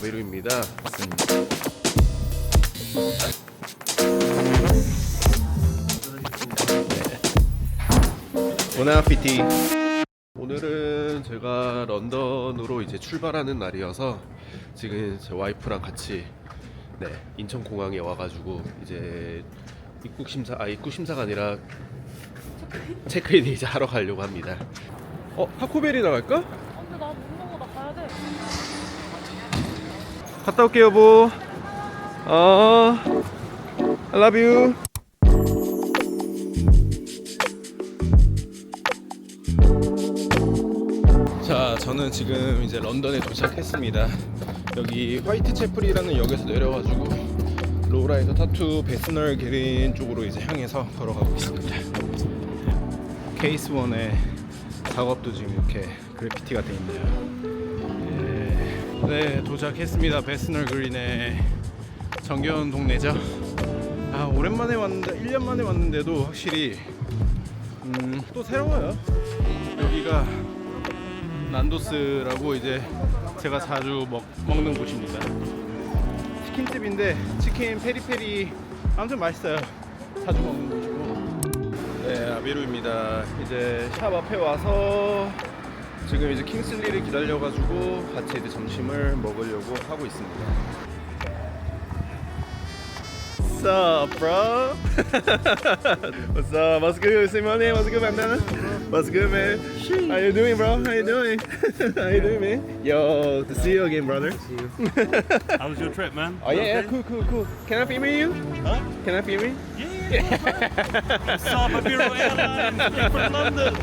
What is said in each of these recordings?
아베루입니다. 보나피티. 오늘은 제가 런던으로 이제 출발하는 날이어서 지금 제 와이프랑 같이 네 인천 공항에 와가지고 이제 입국 심사 아 입국 심사가 아니라 체크인 이제 하러 가려고 합니다. 어 타코벨이 나 갈까? 갔다 올게요 여보. 어 I love you. 자, 저는 지금 이제 런던에 도착했습니다. 여기 화이트 채플이라는 역에서 내려가지고 로라이더 타투 베스널 게린 쪽으로 이제 향해서 걸어가고 있습니다. 케이스 원의 작업도 지금 이렇게 그래피티가 돼 있네요. 예. 네, 도착했습니다. 베스널 그린의 정겨운 동네죠. 아, 오랜만에 왔는데 1년 만에 왔는데도 확실히 음, 또 새로워요. 여기가 난도스라고 이제 제가 자주 먹, 먹는 곳입니다. 치킨집인데 치킨 페리페리 아무튼 맛있어요. 자주 먹는 곳이고. 네, 아비루입니다. 이제 샵 앞에 와서 지금 이제 킹슬리를 기다려가지고 같이 이제 점심을 먹으려고 하고 있습니다. What's up, bro? What's up? What's good, Simone? What's good, bandana? What's good, man? How you doing, bro? How you doing? How you doing, man? Yo, to see you again, brother. How was your trip, man? Oh yeah, yeah, cool, cool, cool. Can I film you? Huh? Can I film you? Saab Imperial Airlines straight from London.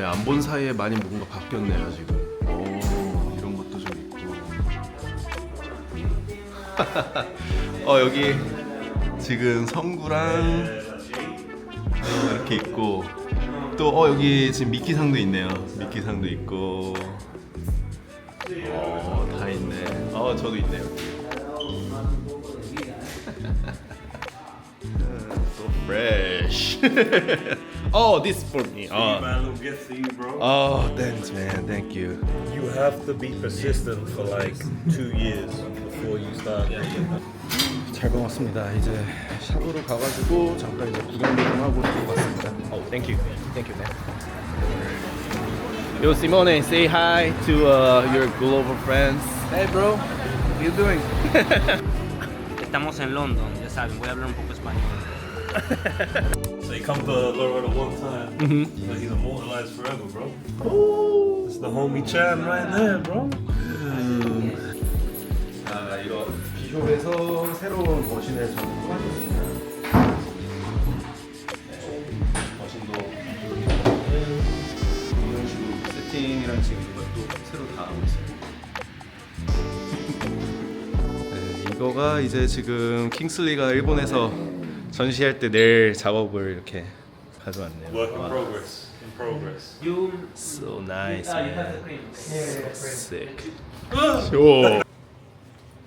네, 안 본 사이에 많이 뭔가 바뀌었네요, 지금. 오, 이런 것도 좀 있고. 어, 여기 지금 성구랑 어, 이렇게 있고 또 어, 여기 지금 미끼상도 있네요. 미끼상도 있고. 어, 다 있네. 어, 저도 있네요. so fresh. oh, this for me. Oh. Man, little gift for you, bro. Oh, thanks, man. Thank you. You have to be persistent for like two years before you start. 잘 먹었습니다. 이제 샵으로 가가지고 잠깐 이제 구경도 좀 하고 또 왔습니다. Oh, thank you. Thank you, man. Yo, Simone, say hi to uh, your global friends. Hey, bro. How you doing? Estamos en London, ya saben, voy a hablar un poco español. So you come to Loretta one time, Mm-hmm. but he's immortalized forever, bro. It's the homie Chan right there, bro. 아, 이거 비숍에서 새로운 머신을 저는 가졌습니다. 머신도 이런 식으로 세팅이랑 지금 이것도 새로 다 하고 있어요. 네, 이거가 이제 지금 킹슬리가 일본에서 전시할 때낼 작업을 이렇게 가져왔네요. Work in 와. progress. In progress. So nice, man. So sick. 쇼.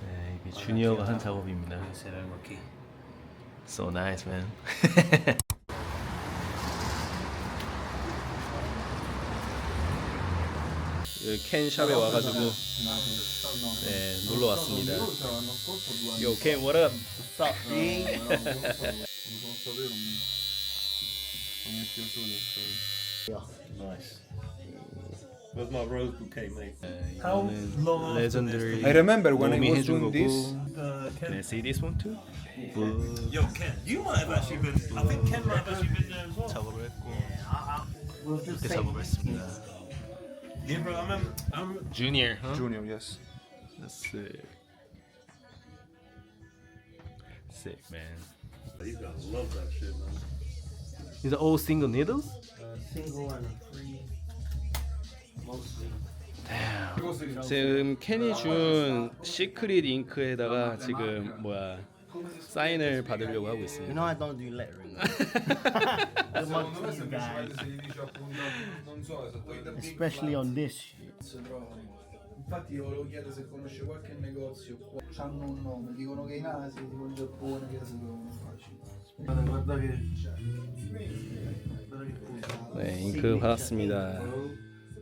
네, 이게 주니어가 한 작업입니다. So nice, man. 여기 캔샵에 와가지고 네 놀러 왔습니다. Yo, Ken, what up? Nice. Where's my rose bouquet, mate? 네, How long 레전드리 I remember when I was doing 거고. this. Uh, Can I see this one too? 뭐 yo, Ken, you might have actually been. I think Ken might have actually been there as well. 작업을 했고 이렇게 작업을 했습니다. Yeah, bro. I remember. I remember Junior, huh? Junior, yes. That's sick. Sick, man. you guys love that shit, man. Is it all single needles? Single and free, mostly. 지금 캔이 준 시크릿 잉크에다가 지금 뭐야 사인을 받으려고 하고 You 있습니다. know I don't do lettering. Good luck to you guys, especially on this shit. Infatti io volevo chiedere se conosce qualche negozio qua. Hanno un nome, dicono che in Asia, tipo in Giappone, che si trovano facili. Guarda, guarda che 네, 잉크 받았습니다.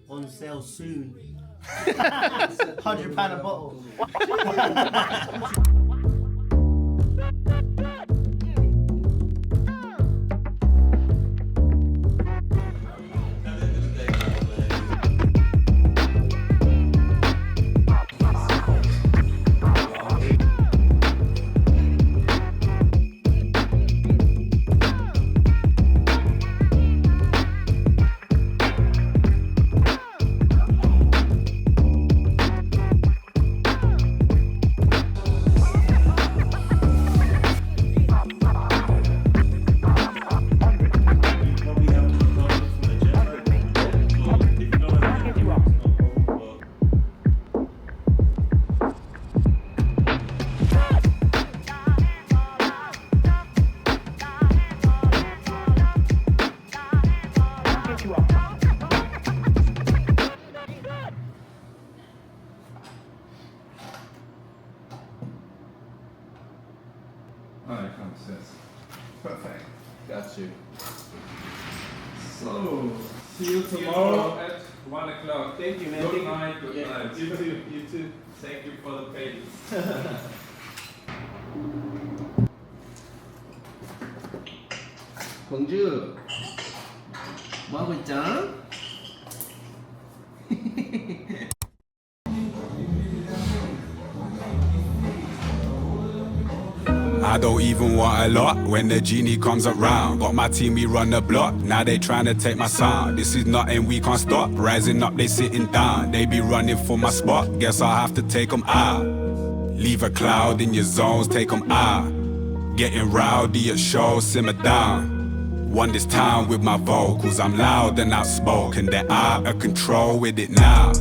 On sale soon. Hundred pound a bottle. one o'clock. Thank you, man. Good night. Good night. You too. You too. Thank you for the patience. 공주 뭐 하고 있죠? I don't even want a lot when the genie comes around. Got my team, we run the block. Now they tryna take my sound. This is nothing, we can't stop. Rising up, they sitting down. They be running for my spot. Guess I'll have to take them out. Leave a cloud in your zones, take them out. Getting rowdy at shows, simmer down. Won this town with my vocals. I'm loud and outspoken. They're out of control with it now.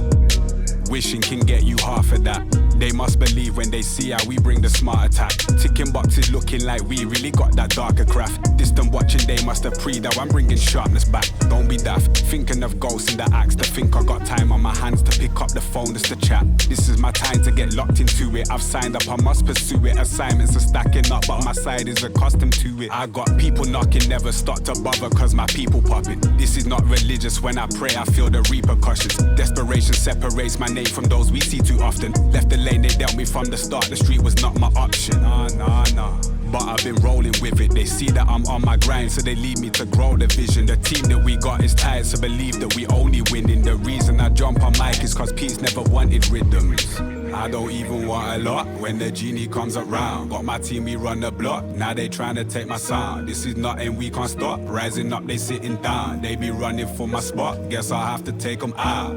Wishing can get you half of that. They must believe when they see how we bring the smart attack. Ticking boxes looking like we really got that darker craft. Distant watching, they must have pre that I'm bringing sharpness back. Don't be daft. Thinking of ghosts in the axe to think I got time on my hands to pick up the phone just to chat. This is my time to get locked into it. I've signed up, I must pursue it. Assignments are stacking up, but my side is accustomed to it. I got people knocking, never stop to bother, cause my people popping. This is not religious. When I pray, I feel the repercussions. Desperation separates my name from those we see too often. Left the lane they dealt me from the start. The street was not my option. Nah, nah, nah. But I've been rolling with it. They see that I'm on my grind, so they lead me to grow the vision. The team that we got is tired, so believe that we only winning. The reason I jump on mic is cause Pete's never wanted rhythms. I don't even want a lot when the genie comes around. Got my team, we run the block. Now they trying to take my sound. This is nothing, we can't stop. Rising up, they sitting down. They be running for my spot. Guess I'll have to take them out.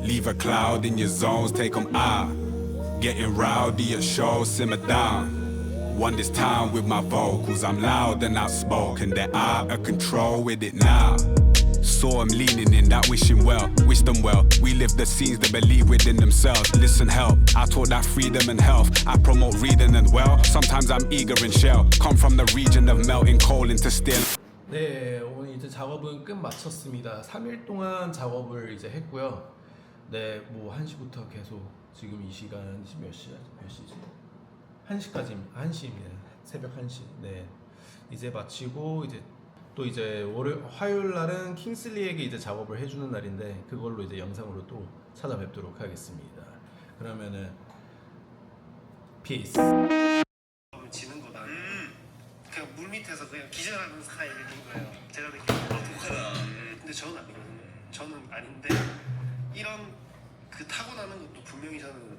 Leave a cloud in your zones, take them out. Getting rowdy at shows, simmer down. Won this town with my vocals, I'm loud and outspoken. They're out of control with it now. Saw 'em leaning in that wishing well, wish them well. We live the scenes they believe within themselves. Listen, help. I taught that freedom and health. I promote reading and well. Sometimes I'm eager and shell. Come from the region of melting coal into still. 네, 오늘 이제 작업은 끝 마쳤습니다. 3일 동안 작업을 이제 했고요. 네, 뭐 1시부터 계속 지금 이 시간 몇 시야? 몇 시지? 1시까지 1시입니다. 새벽 1시. 네. 이제 마치고 이제 또 이제 월요 화요일 날은 킹슬리에게 이제 작업을 해 주는 날인데 그걸로 이제 영상으로 또 찾아뵙도록 하겠습니다. 그러면은 피스. 지는 거다. 그냥 물 밑에서 그냥 기절하는 스타일인 거예요. 제가 느끼기에. 독하다. 근데 저는 아니거든요. 저는 아닌데 이런 그 타고나는 것도 분명히 저는